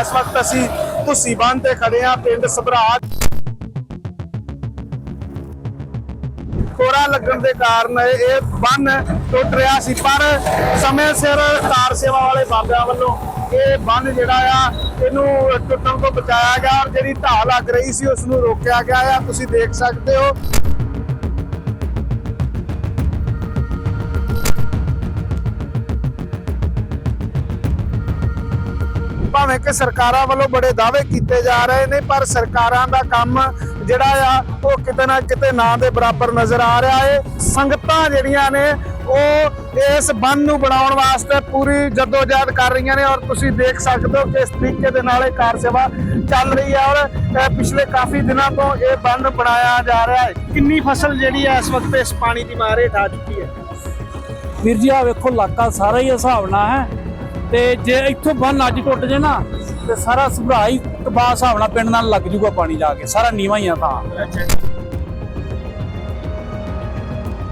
ਇਸ ਵਕਤ ਅਸੀਂ ਤੁਸੀ ਬੰਨ ਤੇ ਖੜੇ ਆ ਪਿੰਡ ਸਭਰਾਜ। ਕੋਰਾ ਲੱਗਣ ਦੇ ਕਾਰਨ ਇਹ ਬੰਨ ਟੁੱਟ ਰਿਹਾ ਸੀ, ਪਰ ਸਮੇਂ ਸਿਰ ਕਾਰ ਸੇਵਾ ਵਾਲੇ ਬਾਬਿਆਂ ਵੱਲੋਂ ਇਹ ਬੰਨ ਜਿਹੜਾ ਆ, ਇਹਨੂੰ ਟੁੱਟਣ ਤੋਂ ਬਚਾਇਆ ਗਿਆ ਔਰ ਜਿਹੜੀ ਢਾਹ ਲੱਗ ਰਹੀ ਸੀ ਉਸ ਨੂੰ ਰੋਕਿਆ ਗਿਆ ਆ। ਤੁਸੀਂ ਦੇਖ ਸਕਦੇ ਹੋ ਭਾਵੇਂ ਕਿ ਸਰਕਾਰਾਂ ਵੱਲੋਂ ਬੜੇ ਦਾਅਵੇ ਕੀਤੇ ਜਾ ਰਹੇ ਨੇ, ਪਰ ਸਰਕਾਰਾਂ ਦਾ ਕੰਮ ਜਿਹੜਾ ਆ, ਉਹ ਕਿਤੇ ਨਾ ਕਿਤੇ ਨਾ ਦੇ ਬਰਾਬਰ ਨਜ਼ਰ ਆ ਰਿਹਾ ਹੈ ਸੰਗਤਾਂ ਜਿਹੜੀਆਂ ਨੇ, ਉਹ ਇਸ ਬੰਨ ਨੂੰ ਬਣਾਉਣ ਵਾਸਤੇ ਪੂਰੀ ਜਦੋਜਹਿਦ ਕਰ ਰਹੀਆਂ ਨੇ ਔਰ ਤੁਸੀਂ ਦੇਖ ਸਕਦੇ ਹੋ ਕਿਸ ਤਰੀਕੇ ਦੇ ਨਾਲ ਇਹ ਕਾਰ ਸੇਵਾ ਚੱਲ ਰਹੀ ਹੈ ਔਰ ਪਿਛਲੇ ਕਾਫੀ ਦਿਨਾਂ ਤੋਂ ਇਹ ਬੰਨ ਬਣਾਇਆ ਜਾ ਰਿਹਾ ਹੈ ਕਿੰਨੀ ਫਸਲ ਜਿਹੜੀ ਹੈ ਇਸ ਵਕਤ ਇਸ ਪਾਣੀ ਦੀ ਮਾਰੇ ਹੇਠ ਆ ਚੁੱਕੀ ਹੈ? ਵੀਰ ਜੀ ਆ ਵੇਖੋ, ਇਲਾਕਾ ਸਾਰਾ ਹੀ ਹਿਸਾਬ ਨਾਲ ਹੈ। ਤੇ ਜੇ ਇੱਥੋਂ ਬੰਨ ਅੱਜ ਟੁੱਟ ਜੇ ਨਾ, ਤੇ ਸਾਰਾ ਸੁਭਰਾ ਤਬਾਹ ਹਿਸਾਬ ਨਾਲ ਪਿੰਡ ਨਾਲ ਲੱਗ ਜੂਗਾ ਪਾਣੀ ਜਾ ਕੇ, ਸਾਰਾ ਨੀਵਾਂ ਹੀ ਆ ਤਾਂ।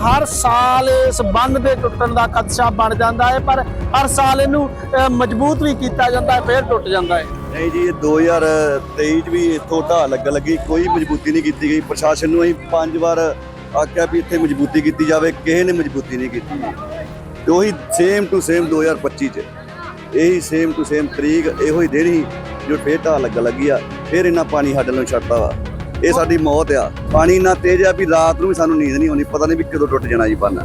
ਹਰ ਸਾਲ ਇਸ ਬੰਨ ਦੇ ਟੁੱਟਣ ਦਾ ਖਦਸ਼ਾ ਬਣ ਜਾਂਦਾ ਹੈ, ਪਰ ਹਰ ਸਾਲ ਇਹਨੂੰ ਮਜ਼ਬੂਤ ਵੀ ਕੀਤਾ ਜਾਂਦਾ ਹੈ, ਫਿਰ ਟੁੱਟ ਜਾਂਦਾ ਹੈ। ਨਹੀਂ ਜੀ, ਇਹ 2023 ਚ ਵੀ ਇੱਥੋਂ ਢਾਹ ਲੱਗ ਲੱਗੀ, ਕੋਈ ਮਜ਼ਬੂਤੀ ਨਹੀਂ ਕੀਤੀ ਗਈ। ਪ੍ਰਸ਼ਾਸਨ ਨੂੰ ਅਸੀਂ ਪੰਜ ਵਾਰ ਆਖਿਆ ਵੀ ਇੱਥੇ ਮਜ਼ਬੂਤੀ ਕੀਤੀ ਜਾਵੇ, ਕਿਸੇ ਨੇ ਮਜ਼ਬੂਤੀ ਨਹੀਂ ਕੀਤੀ। ਤੇ ਉਹੀ ਸੇਮ ਟੂ ਸੇਮ 2025 ਚ। ਇਹੀ ਸੇਮ ਟੂ ਸੇਮ ਤਰੀਕ ਇਹੋ ਹੀ ਦਿਨ ਹੀ ਜੋ ਫੇਰ ਢਾਹ ਲੱਗ ਲੱਗੀ ਆ ਫਿਰ ਇਹਨਾਂ ਪਾਣੀ ਸਾਡੇ ਨੂੰ ਛੱਡਤਾ ਵਾ। ਇਹ ਸਾਡੀ ਮੌਤ ਆ। ਪਾਣੀ ਇੰਨਾ ਤੇਜ਼ ਆ ਵੀ ਰਾਤ ਨੂੰ ਵੀ ਸਾਨੂੰ ਨੀਂਦ ਨਹੀਂ ਆਉਂਦੀ ਪਤਾ ਨਹੀਂ ਵੀ ਕਦੋਂ ਟੁੱਟ ਜਾਣਾ ਜੀ ਬੰਨ।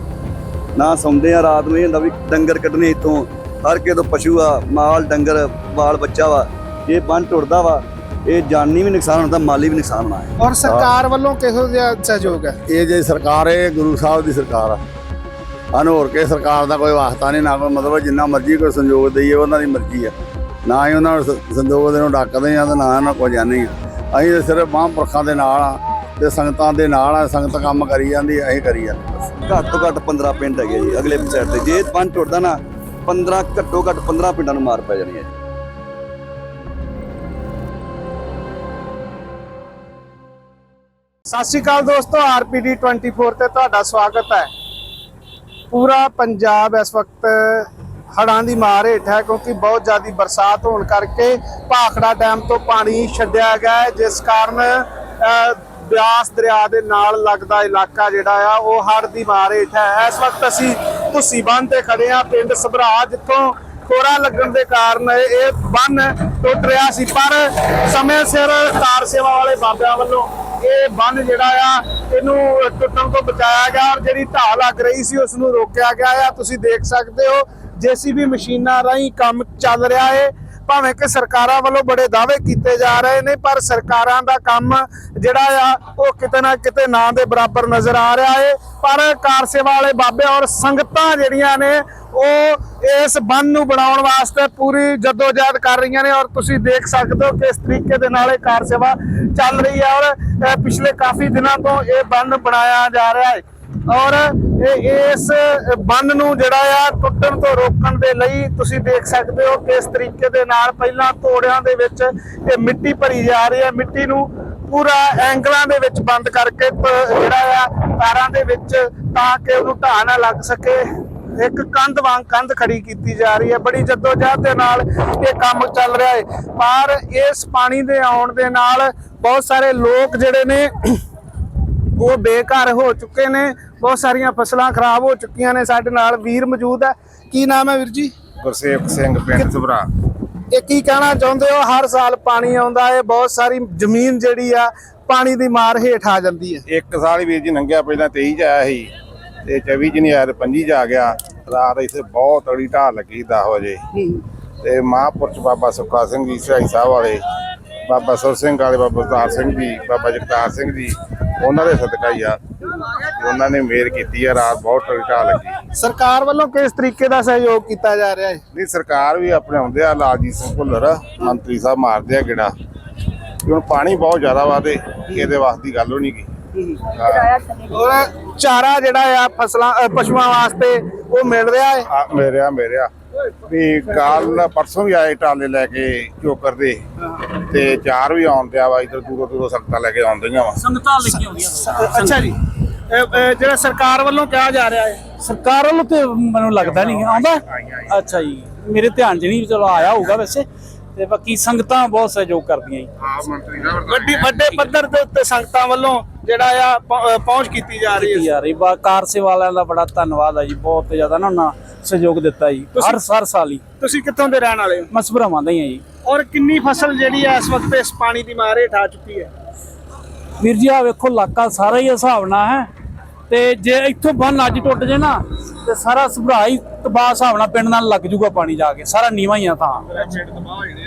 ਨਾ ਸੌਂਦੇ ਆ ਰਾਤ ਨੂੰ ਇਹ ਹੁੰਦਾ ਵੀ ਡੰਗਰ ਕੱਢਣੇ ਇੱਥੋਂ ਹਰ ਕਿਸੇ ਤੋਂ ਪਸ਼ੂ ਆ ਮਾਲ ਡੰਗਰ ਬਾਲ ਬੱਚਾ ਵਾ ਇਹ ਬੰਨ ਟੁੱਟਦਾ ਵਾ ਇਹ ਜਾਨੀ ਵੀ ਨੁਕਸਾਨ ਹੁੰਦਾ ਮਾਲੀ ਵੀ ਨੁਕਸਾਨ ਹੋਣਾ ਹੈ। ਔਰ ਸਰਕਾਰ ਵੱਲੋਂ ਕਿਹੋ ਜਿਹਾ ਸਹਿਯੋਗ ਹੈ? ਇਹ ਜੇ ਸਰਕਾਰ ਹੈ ਗੁਰੂ ਸਾਹਿਬ ਦੀ ਸਰਕਾਰ ਆ। ਸਾਨੂੰ ਹੋਰ ਕੇ ਸਰਕਾਰ ਦਾ ਕੋਈ ਵਾਸਤਾ ਨਹੀਂ ਨਾ ਕੋਈ ਮਤਲਬ ਜਿੰਨਾ ਮਰਜ਼ੀ ਕੋਈ ਸੰਯੋਗ ਦਈਏ ਉਹਨਾਂ ਦੀ ਮਰਜ਼ੀ ਆ। ਨਾ ਹੀ ਉਹਨਾਂ ਨੂੰ ਸੰਯੋਗ ਦੇ ਨੂੰ ਡੱਕਦੇ ਆ ਤੇ ਨਾ ਉਹਨਾਂ ਕੋਈ ਜਾਣੀ ਅਸੀਂ ਤਾਂ ਸਿਰਫ ਮਹਾਂਪੁਰਖਾਂ ਦੇ ਨਾਲ ਆ ਤੇ ਸੰਗਤਾਂ ਦੇ ਨਾਲ ਆ ਸੰਗਤ ਕੰਮ ਕਰੀ ਜਾਂਦੀ ਅਸੀਂ ਕਰੀ ਜਾਂਦੇ ਘੱਟ ਤੋਂ ਘੱਟ 15 ਪਿੰਡ ਹੈਗੇ ਜੀ ਅਗਲੇ ਸਾਈਡ ਤੇ। ਜੇ ਬੰਨ ਟੁੱਟਦਾ ਨਾ 15 ਘੱਟੋ ਘੱਟ 15 ਪਿੰਡਾਂ ਨੂੰ ਮਾਰ ਪੈ ਜਾਣੀ ਹੈ ਸਤਿ ਸ਼੍ਰੀ ਅਕਾਲ ਦੋਸਤੋ ਆਰਪੀਡੀ 24 ਤੇ ਤੁਹਾਡਾ ਸਵਾਗਤ ਹੈ। ਪੂਰਾ ਪੰਜਾਬ ਇਸ ਵਕਤ ਹੜ੍ਹਾਂ ਦੀ ਮਾਰ ਹੇਠ ਹੈ ਕਿਉਂਕਿ ਬਹੁਤ ਜ਼ਿਆਦਾ ਬਰਸਾਤ ਹੋਣ ਕਰਕੇ ਭਾਖੜਾ ਡੈਮ ਤੋਂ ਪਾਣੀ ਛੱਡਿਆ ਗਿਆ ਹੈ, ਜਿਸ ਕਾਰਨ ਬਿਆਸ ਦਰਿਆ ਦੇ ਨਾਲ ਲੱਗਦਾ ਇਲਾਕਾ ਜਿਹੜਾ ਆ, ਉਹ ਹੜ੍ਹ ਦੀ ਮਾਰ ਹੇਠ ਹੈ। ਇਸ ਵਕਤ ਅਸੀਂ ਧੁੱਸੀ ਬੰਨ ਤੇ ਖੜੇ ਆ ਪਿੰਡ ਸਭਰਾ, ਜਿੱਥੋਂ ਕੋਰਾ ਲੱਗਣ ਦੇ ਕਾਰਨ ਇਹ ਬੰਨ ਟੁੱਟ ਰਿਹਾ ਸੀ, ਪਰ ਸਮੇਂ ਸਿਰ ਤਾਰ ਸੇਵਾ ਵਾਲੇ ਬਾਬਿਆਂ ਵੱਲੋਂ ਇਹ ਬੰਨ ਜਿਹੜਾ ਆ, ਇਹਨੂੰ ਟੁੱਟਣ ਤੋਂ ਬਚਾਇਆ ਗਿਆ ਔਰ ਜਿਹੜੀ ਢਾਹ ਲੱਗ ਰਹੀ ਸੀ ਉਸ ਨੂੰ ਰੋਕਿਆ ਗਿਆ ਆ। ਤੁਸੀਂ ਦੇਖ ਸਕਦੇ ਹੋ, ਜੀਸੀਬੀ ਮਸ਼ੀਨਾਂ ਰਾਹੀਂ ਕੰਮ ਚੱਲ ਰਿਹਾ ਹੈ ਭਾਵੇਂ ਕਿ ਸਰਕਾਰਾਂ ਵੱਲੋਂ ਬੜੇ ਦਾਅਵੇ ਕੀਤੇ ਜਾ ਰਹੇ ਨੇ, ਪਰ ਸਰਕਾਰਾਂ ਦਾ ਕੰਮ ਜਿਹੜਾ ਆ, ਉਹ ਕਿਤੇ ਨਾ ਕਿਤੇ ਨਾ ਦੇ ਬਰਾਬਰ ਨਜ਼ਰ ਆ ਰਿਹਾ ਹੈ ਪਰ ਕਾਰ ਸੇਵਾ ਵਾਲੇ ਬਾਬੇ ਔਰ ਸੰਗਤਾਂ ਜਿਹੜੀਆਂ ਨੇ, ਉਹ ਇਸ ਬੰਨ ਨੂੰ ਬਣਾਉਣ ਵਾਸਤੇ ਪੂਰੀ ਜਦੋਜਹਿਦ ਕਰ ਰਹੀਆਂ ਨੇ ਔਰ ਤੁਸੀਂ ਦੇਖ ਸਕਦੇ ਹੋ ਕਿਸ ਤਰੀਕੇ ਦੇ ਨਾਲ ਇਹ ਕਾਰ ਸੇਵਾ ਚੱਲ ਰਹੀ ਹੈ ਔਰ ਪਿਛਲੇ ਕਾਫੀ ਦਿਨਾਂ ਤੋਂ ਇਹ ਬੰਨ ਬਣਾਇਆ ਜਾ ਰਿਹਾ ਹੈ ਔਰ ਇਹ ਇਸ ਬੰਨ ਨੂੰ ਜਿਹੜਾ ਆ ਟੁੱਟਣ ਤੋਂ ਰੋਕਣ ਦੇ ਲਈ ਤੁਸੀਂ ਦੇਖ ਸਕਦੇ ਹੋ ਕਿਸ ਤਰੀਕੇ ਦੇ ਨਾਲ ਪਹਿਲਾਂ ਤੋੜਿਆਂ ਦੇ ਵਿੱਚ ਇਹ ਮਿੱਟੀ ਭਰੀ ਜਾ ਰਹੀ ਹੈ। ਮਿੱਟੀ ਨੂੰ ਪੂਰਾ ਐਂਗਲਾਂ ਦੇ ਵਿੱਚ ਬੰਦ ਕਰਕੇ ਜਿਹੜਾ ਆ ਤਾਰਾਂ ਦੇ ਵਿੱਚ ਤਾਂ ਕਿ ਉਹਨੂੰ ਢਾਹ ਨਾ ਲੱਗ ਸਕੇ। ਇੱਕ ਕੰਧ ਵਾਂਗ ਕੰਧ ਖੜੀ ਕੀਤੀ ਜਾ ਰਹੀ ਹੈ। ਬੜੀ ਜਦੋਜਹਿਦ ਦੇ ਨਾਲ ਇਹ ਕੰਮ ਚੱਲ ਰਿਹਾ ਹੈ। ਪਰ ਇਸ ਪਾਣੀ ਦੇ ਆਉਣ ਦੇ ਨਾਲ ਬਹੁਤ ਸਾਰੇ ਲੋਕ ਜਿਹੜੇ ਨੇ ਉਹ ਬੇਘਰ ਹੋ ਚੁੱਕੇ ਨੇ ਬਹੁਤ ਸਾਰੀਆਂ ਫਸਲਾਂ ਖਰਾਬ ਹੋ ਚੁੱਕੀਆਂ ਨੇ ਸਾਡੇ ਨਾਲ ਵੀਰ ਮੌਜੂਦ ਹੈ। ਕੀ ਨਾਮ ਹੈ ਵੀਰ ਜੀ? ਗੁਰਸੇਵਕ ਸਿੰਘ ਪਿੰਡ ਸੁਭਰਾ। ਇਹ ਕੀ ਕਹਿਣਾ ਚਾਹੁੰਦੇ ਹੋ? ਹਰ ਸਾਲ ਪਾਣੀ ਆਉਂਦਾ ਹੈ ਬਹੁਤ ਸਾਰੀ ਜ਼ਮੀਨ ਜਿਹੜੀ ਆ ਪਾਣੀ ਦੀ ਮਾਰ ਹੇਠ ਆ ਜਾਂਦੀ ਹੈ। ਇੱਕ ਸਾਲ ਵੀਰ ਜੀ ਲੰਘਿਆ ਪਹਿਲਾਂ 23 ਚ ਆਇਆ ਸੀ ਤੇ 24 ਚ ਨਹੀਂ ਆਇਆ ਤੇ 25 ਚ ਆ ਗਿਆ। ਰਾਤ ਇੱਥੇ ਬਹੁਤ ਤੜੀ ਢਾਹ ਲੱਗੀ 10 ਵਜੇ। ਤੇ ਮਹਾਂਪੁਰਸ਼ ਬਾਬਾ ਸੁੱਖਾ ਸਿੰਘ ਜੀ ਸਾਹਿਬ ਵਾਲੇ ਬਾਬਾ ਸੁਰ ਸਿੰਘ ਵਾਲੇ ਬਾਬਾ ਅਵਤਾਰ ਸਿੰਘ ਜੀ ਬਾਬਾ ਜਗਤਾਰ ਸਿੰਘ ਜੀ ਉਹਨਾਂ ਦੇ ਸਦਕਾ ਹੀ ਆ। ਉਹਨਾਂ ਨੇ ਮੇਰ ਕੀਤੀ ਆ ਰਾਤ ਬਹੁਤ ਢਾਹ ਲੱਗੀ। ਸਰਕਾਰ ਵੱਲੋਂ ਕਿਸ ਤਰੀਕੇ ਦਾ ਸਹਿਯੋਗ ਕੀਤਾ ਜਾ ਰਿਹਾ ਹੈ? ਨਹੀਂ ਸਰਕਾਰ ਵੀ ਆਪਣੇ ਆਉਂਦੇ ਆ ਲਾਲਜੀਤ ਸਿੰਘ ਭੁੱਲਰ ਮੰਤਰੀ ਸਾਹਿਬ ਮਾਰਦੇ ਆ ਕਿ ਹੁਣ ਪਾਣੀ ਬਹੁਤ ਜ਼ਿਆਦਾ ਵਾ ਤੇ ਇਹਦੇ ਵਾਸਤੇ ਦੀ ਗੱਲ ਹੋਣੀ ਕੀ? ਔਰ ਚਾਰਾ ਜਿਹੜਾ ਆ ਫਸਲਾਂ ਅ, ਪਸ਼ੂਆਂ ਵਾਸਤੇ ਉਹ ਮਿਲ ਰਿਹਾ ਹੈ? ਆ ਮੇਰੇ ਆ ਮੇਰੇ ਆ ਵੀ ਕੱਲ ਪਰਸੋਂ ਵੀ ਆਏ ਟਾਲੇ ਲੈ ਕੇ ਚੋਕਰ ਦੇ। ਤੇ ਚਾਰ ਵੀ ਆਉਣ ਤੇ ਆ ਵਾ ਇਧਰ ਦੂਰੋਂ ਦੂਰੋਂ ਸੰਗਤਾਂ ਲੈ ਕੇ ਆਉਂਦੀਆਂ ਵਾ। ਸੰਗਤਾਂ ਲੱਗੀਆਂ ਹੁੰਦੀਆਂ ਅੱਛਾ ਜੀ। ਜਿਹੜਾ ਸਰਕਾਰ ਵੱਲੋਂ ਕਿਹਾ ਜਾ ਰਿਹਾ ਹੈ। ਸਰਕਾਰ ਵੱਲੋਂ ਤੇ ਮੈਨੂੰ ਲੱਗਦਾ ਨਹੀਂ ਆਉਂਦਾ। ਅੱਛਾ ਜੀ। ਮੇਰੇ ਧਿਆਨ 'ਚ ਨਹੀਂ ਚਲੋ ਆਇਆ ਹੋਊਗਾ ਵੈਸੇ। ਤੇ ਬਾਕੀ ਸੰਗਤਾਂ ਬਹੁਤ ਸਹਿਯੋਗ ਕਰਦੀਆਂ ਜੀ। ਵੱਡੀ ਵੱਡੇ ਪੱਧਰ ਦੇ ਉੱਤੇ ਸੰਗਤਾਂ ਵੱਲੋਂ ਜਿਹੜਾ ਆ ਪਹੁੰਚ ਕੀਤੀ ਜਾ ਰਹੀ ਹੈ। ਜਾ ਰਹੀ ਕਾਰ ਸੇਵਾ ਵਾਲਿਆਂ ਦਾ ਬੜਾ ਧੰਨਵਾਦ ਹੈ ਜੀ ਬਹੁਤ ਜ਼ਿਆਦਾ ਨਾ ਉਹਨਾਂ ਸਹਿਯੋਗ ਦਿੱਤਾ ਜੀ ਹਰ ਹਰ ਸਾਲ ਹੀ। ਤੁਸੀਂ ਕਿੱਥੋਂ ਦੇ ਰਹਿਣ ਵਾਲੇ ਹੋ? ਮੈਂ ਸੁਭਰਾਵਾਂ ਦਾ ਹੀ ਹਾਂ ਜੀ। ਔਰ ਕਿੰਨੀ ਫਸਲ ਜਿਹੜੀ ਹੈ ਇਸ ਵਕਤ ਇਸ ਪਾਣੀ ਦੀ ਮਾਰ ਹੇਠ ਆ ਚੁੱਕੀ ਹੈ? ਵੀਰ ਜੀ ਆ ਵੇਖੋ ਇਲਾਕਾ ਸਾਰਾ ਹੀ ਹਿਸਾਬ ਨਾਲ ਹੈ। ਤੇ ਜੇ ਇੱਥੋਂ ਬੰਨ ਅੱਜ ਟੁੱਟ ਜੇ ਨਾ ਤੇ ਸਾਰਾ ਸੁਭਰਾ ਹੀ ਤਬਾਹ ਹਿਸਾਬ ਨਾਲ ਪਿੰਡ ਨਾਲ ਲੱਗ ਜੂਗਾ ਪਾਣੀ ਜਾ ਕੇ। ਸਾਰਾ ਨੀਵਾਂ ਹੀ ਆ ਤਾਂ।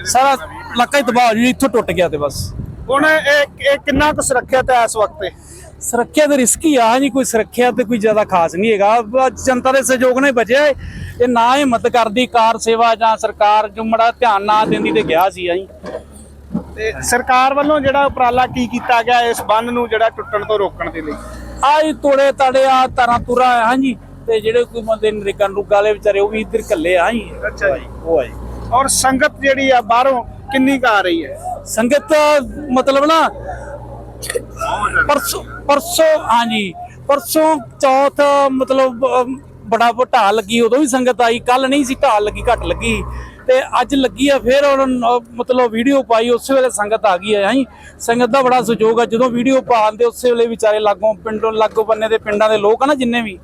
ਸਾਰਾ ਇਲਾਕਾ ਹੀ ਤਬਾਹ ਹੋ ਜੂ ਇੱਥੋਂ ਟੁੱਟ ਗਿਆ ਤੇ ਬਸ। ਹੁਣ ਇਹ ਇਹ ਕਿੰਨਾ ਕੁ ਸੁਰੱਖਿਅਤ ਹੈ ਇਸ ਵਕਤ ਤੇ ਸੁਰੱਖਿਆ ਦੇ ਰਿਸਕ ਹੀ ਆ ਜੀ ਕੋਈ ਸੁਰੱਖਿਆ ਤੇ ਕੋਈ ਜ਼ਿਆਦਾ ਖਾਸ ਨਹੀਂ ਹੈਗਾ। ਜਨਤਾ ਦੇ ਸਹਿਯੋਗ ਨਾਲ ਹੀ ਬਚਿਆ ਇਹ। ਨਾ ਹਿੰਮਤ ਕਰਦੀ ਕਾਰ ਸੇਵਾ ਜਾਂ ਸਰਕਾਰ ਜੋ ਮੜਾ ਧਿਆਨ ਨਾ ਦਿੰਦੀ ਤੇ ਗਿਆ ਸੀ ਅਸੀਂ। ਤੇ ਸਰਕਾਰ ਵੱਲੋਂ ਜਿਹੜਾ ਉਪਰਾਲਾ ਕੀ ਕੀਤਾ ਗਿਆ ਇਸ ਬੰਨ ਨੂੰ ਜਿਹੜਾ ਟੁੱਟਣ ਤੋਂ ਰੋਕਣ ਦੇ ਲਈ? ਆਈ ਤੋੜੇ ਤੜੇ ਆ ਤਰਾਂ ਤੁਰਾ ਆ ਹਾਂਜੀ। ਤੇ ਜਿਹੜੇ ਕੋਈ ਬੰਦੇ ਨਰੇਗਾ ਨਰੂਗਾ ਵਾਲੇ ਵਿਚਾਰੇ ਉਹ ਵੀ ਇੱਧਰ ਕੱਲੇ ਆ ਅੱਛਾ ਜੀ। ਉਹ ਆਈ ਔਰ ਸੰਗਤ ਜਿਹੜੀ ਆ ਬਾਹਰੋਂ ਕਿੰਨੀ ਕੁ ਆ ਰਹੀ ਹੈ? ਸੰਗਤ ਮਤਲਬ ਨਾ ਪਰਸੋਂ ਪਰਸੋਂ, ਹਾਂਜੀ, ਪਰਸੋਂ ਚੌਥ, ਮਤਲਬ ਬੜਾ ਢਾਹ ਲੱਗੀ, ਉਦੋਂ ਵੀ ਸੰਗਤ ਆਈ ਕੱਲ ਨਹੀਂ ਸੀ ਢਾਹ ਲੱਗੀ, ਘੱਟ ਲੱਗੀ ਤੇ ਅੱਜ ਲੱਗੀ ਆ, ਫਿਰ ਉਹਨਾਂ ਮਤਲਬ ਵੀਡੀਓ ਪਾਈ, ਉਸੇ ਵੇਲੇ ਸੰਗਤ ਆ ਗਈ ਹੈ। ਸੰਗਤ ਦਾ ਬੜਾ ਸਹਿਯੋਗ ਆ, ਜਦੋਂ ਵੀਡੀਓ ਪਾਉਂਦੇ ਉਸੇ ਵੇਲੇ ਵਿਚਾਰੇ ਲਾਗੋਂ, ਪਿੰਡੋਂ ਲਾਗੋਂ ਬੰਨੇ ਦੇ ਪਿੰਡਾਂ ਦੇ ਲੋਕ ਆ ਨਾ, ਜਿੰਨੇ ਵੀ,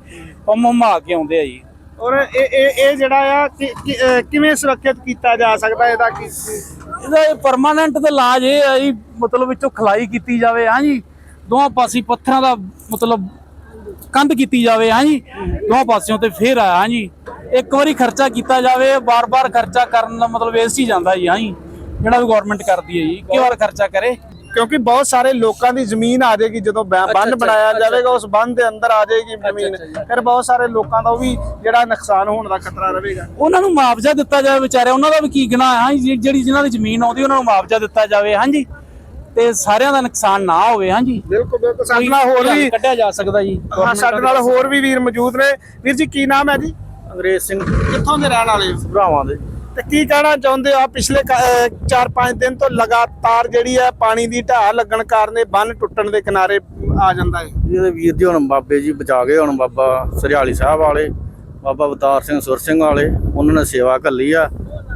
ਉਹ ਮੁੰਮਾ ਕੇ ਆਉਂਦੇ ਆ ਜੀ। ਔਰ ਇਹ ਇਹ ਇਹ ਜਿਹੜਾ ਆ, ਕਿ- ਕਿ- ਅਹ, ਕਿਵੇਂ ਸੁਰੱਖਿਅਤ ਕੀਤਾ ਜਾ ਸਕਦਾ ਇਹਦਾ? ਕੀ ਇਹਦਾ ਪਰਮਾਨੈਂਟ ਤੇ ਇਲਾਜ ਇਹ ਹੈ ਜੀ, ਮਤਲਬ ਵਿੱਚੋਂ ਖਲਾਈ ਕੀਤੀ ਜਾਵੇ ਹਾਂਜੀ ਦੋਹਾਂ ਪਾਸੇ ਪੱਥਰਾਂ ਦਾ ਮਤਲਬ ਕੰਧ ਕੀਤੀ ਜਾਵੇ ਹਾਂਜੀ ਦੋਹਾਂ ਪਾਸਿਓਂ ਤੇ ਫੇਰ ਆਇਆ ਹਾਂਜੀ ਇੱਕ ਵਾਰੀ ਖਰਚਾ ਕੀਤਾ ਜਾਵੇ ਬਾਰ-ਬਾਰ ਖਰਚਾ ਕਰਨ ਦਾ ਮਤਲਬ ਵੇਸਟ ਹੀ ਜਾਂਦਾ ਜੀ ਹਾਂਜੀ ਜਿਹੜਾ ਵੀ ਗਵਰਨਮੈਂਟ ਕਰਦੀ ਹੈ ਜੀ, ਇੱਕ ਵਾਰ ਖਰਚਾ ਕਰੇ। ਕਿਉਂਕਿ ਬਹੁਤ ਸਾਰੇ ਲੋਕਾਂ ਦੀ ਜ਼ਮੀਨ ਆ ਜਾਏਗੀ ਜਦੋਂ ਬੰਨ ਬਣਾਇਆ ਜਾਵੇਗਾ ਉਸ ਬੰਨ ਦੇ ਅੰਦਰ ਆ ਜਾਏਗੀ ਜ਼ਮੀਨ। ਫਿਰ ਬਹੁਤ ਸਾਰੇ ਲੋਕਾਂ ਦਾ ਉਹ ਵੀ ਜਿਹੜਾ ਨੁਕਸਾਨ ਹੋਣ ਦਾ ਖਤਰਾ ਰਹੇਗਾ। ਉਹਨਾਂ ਨੂੰ ਮੁਆਵਜ਼ਾ ਦਿੱਤਾ ਜਾਵੇ ਵਿਚਾਰੇ ਉਹਨਾਂ ਦਾ ਵੀ ਕੀ ਗੁਨਾਹ ਹੈ ਜਿਹੜੀ ਜਿਨ੍ਹਾਂ ਦੀ ਜ਼ਮੀਨ ਆਉਂਦੀ ਉਹਨਾਂ ਨੂੰ ਮੁਆਵਜ਼ਾ ਦਿੱਤਾ ਜਾਵੇ ਹਾਂਜੀ। ਤੇ ਸਾਰਿਆਂ ਦਾ ਨੁਕਸਾਨ ਨਾ ਹੋਵੇ ਹਾਂਜੀ। ਬਿਲਕੁਲ ਬਿਲਕੁਲ। ਸਾਡੇ ਨਾਲ ਹੋਰ ਵੀ ਕੱਢਿਆ ਜਾ ਸਕਦਾ ਜੀ। ਹਾਂ ਸਾਡੇ ਨਾਲ ਹੋਰ ਵੀ ਵੀਰ ਮੌਜੂਦ ਨੇ। ਵੀਰ ਜੀ ਕੀ ਨਾਮ ਹੈ ਜੀ? ਅੰਗਰੇਜ਼ ਸਿੰਘ। ਕਿੱਥੋਂ ਦੇ ਰਹਿਣ ਵਾਲੇ ਭਰਾਵਾਂ ਦੇ। ਤੇ ਕੀ ਕਹਿਣਾ ਚਾਹੁੰਦੇ ਹੋ ਆ ਪਿਛਲੇ 4-5 ਦਿਨ ਤੋਂ ਲਗਾਤਾਰ ਜਿਹੜੀ ਹੈ ਪਾਣੀ ਦੀ ਢਾਹ ਲੱਗਣ ਕਾਰਨ ਇਹ ਬੰਨ ਟੁੱਟਣ ਦੇ ਕਿਨਾਰੇ ਆ ਜਾਂਦਾ ਹੈ? ਇਹਦੇ ਵੀਰ ਜੀ ਹੁਣ ਬਾਬੇ ਜੀ ਬਚਾ ਗਏ ਹੁਣ ਬਾਬਾ ਸਰਿਆਲੀ ਸਾਹਿਬ ਵਾਲੇ ਬਾਬਾ ਅਵਤਾਰ ਸਿੰਘ ਸੁਰ ਸਿੰਘ ਵਾਲੇ ਉਹਨਾਂ ਨੇ ਸੇਵਾ ਘੱਲੀ ਆ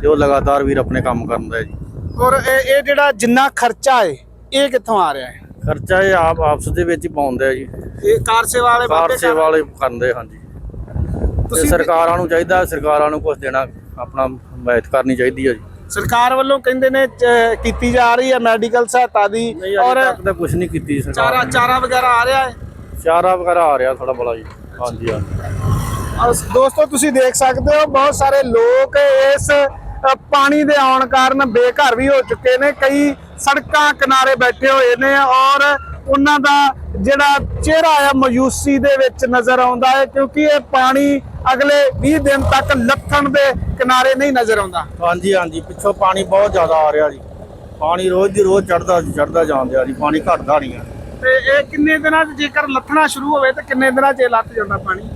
ਤੇ ਉਹ ਲਗਾਤਾਰ ਵੀਰ ਆਪਣੇ ਕੰਮ ਕਰਨ ਦਾ ਜੀ। ਔਰ ਇਹ ਇਹ ਜਿਹੜਾ ਜਿੰਨਾ ਖਰਚਾ ਹੈ ਇਹ ਕਿੱਥੋਂ ਆ ਰਿਹਾ ਹੈ? ਖਰਚਾ ਇਹ ਆਪ ਆਪਸ ਦੇ ਵਿੱਚ ਹੀ ਪਾਉਂਦੇ ਆ ਜੀ। ਇਹ ਕਾਰ ਸੇਵਾ ਵਾਲੇ ਕਾਰ ਸੇਵਾ ਵਾਲੇ ਕਰਦੇ ਹਾਂਜੀ। ਤੁਸੀਂ- ਸਰਕਾਰਾਂ ਨੂੰ ਚਾਹੀਦਾ ਸਰਕਾਰਾਂ ਨੂੰ ਕੁਝ ਦੇਣਾ। ਆਪਣਾ ਹਮਾਇਤ ਕਰਨੀ ਚਾਹੀਦੀ ਹੈ ਜੀ। ਸਰਕਾਰ ਵੱਲੋਂ ਕਹਿੰਦੇ ਨੇ ਚ- ਕੀਤੀ ਜਾ ਰਹੀ ਹੈ ਮੈਡੀਕਲ ਸਹਾਇਤਾ ਦੀ ਨਹੀਂ ਔਰ ਤੱਕ ਤਾਂ ਕੁਝ ਨਹੀਂ ਕੀਤੀ ਸਰਕਾਰ ਚਾਰਾ ਨੇ। ਚਾਰਾ ਵਗੈਰਾ ਆ ਰਿਹਾ ਹੈ? ਚਾਰਾ ਵਗੈਰਾ ਆ ਰਿਹਾ ਥੋੜਾ ਬੜਾ ਜੀ। ਹਾਂਜੀ ਹਾਂਜੀ। ਦੋਸਤੋ ਤੁਸੀਂ ਦੇਖ ਸਕਦੇ ਹੋ ਬਹੁਤ ਸਾਰੇ ਲੋਕ ਇਸ ਪਾਣੀ ਦੇ ਆਉਣ ਕਾਰਨ ਬੇਘਰ ਵੀ ਹੋ ਚੁੱਕੇ ਨੇ। ਕਈ ਸੜਕਾਂ ਕਿਨਾਰੇ ਬੈਠੇ ਹੋਏ ਨੇ ਔਰ ਉਹਨਾਂ ਦਾ ਜਿਹੜਾ ਚਿਹਰਾ ਆ ਮਾਯੂਸੀ ਦੇ ਵਿੱਚ ਨਜ਼ਰ ਆਉਂਦਾ ਹੈ ਕਿਉਂਕਿ ਇਹ ਪਾਣੀ ਅਗਲੇ 20 ਦਿਨ ਤੱਕ ਲੱਥਣ ਦੇ ਕਿਨਾਰੇ ਨਹੀਂ ਨਜ਼ਰ ਆਉਂਦਾ। ਹਾਂਜੀ ਹਾਂਜੀ ਪਿੱਛੋਂ ਪਾਣੀ ਬਹੁਤ ਜ਼ਿਆਦਾ ਆ ਰਿਹਾ ਜੀ। ਪਾਣੀ ਰੋਜ਼ ਦੀ ਰੋਜ਼ ਚੜਦਾ ਚੜਦਾ ਜਾਂਦਿਆ ਜੀ ਪਾਣੀ ਘਟਦਾ ਨਹੀਂ ਹੈ ਤੇ ਇਹ ਕਿੰਨੇ ਦਿਨਾਂ 'ਚ ਜੇਕਰ ਲੱਥਣਾ ਸ਼ੁਰੂ ਹੋਵੇ ਤਾਂ ਕਿੰਨੇ ਦਿਨਾਂ 'ਚ ਇਹ ਲੱਥ ਜਾਂਦਾ ਪਾਣੀ?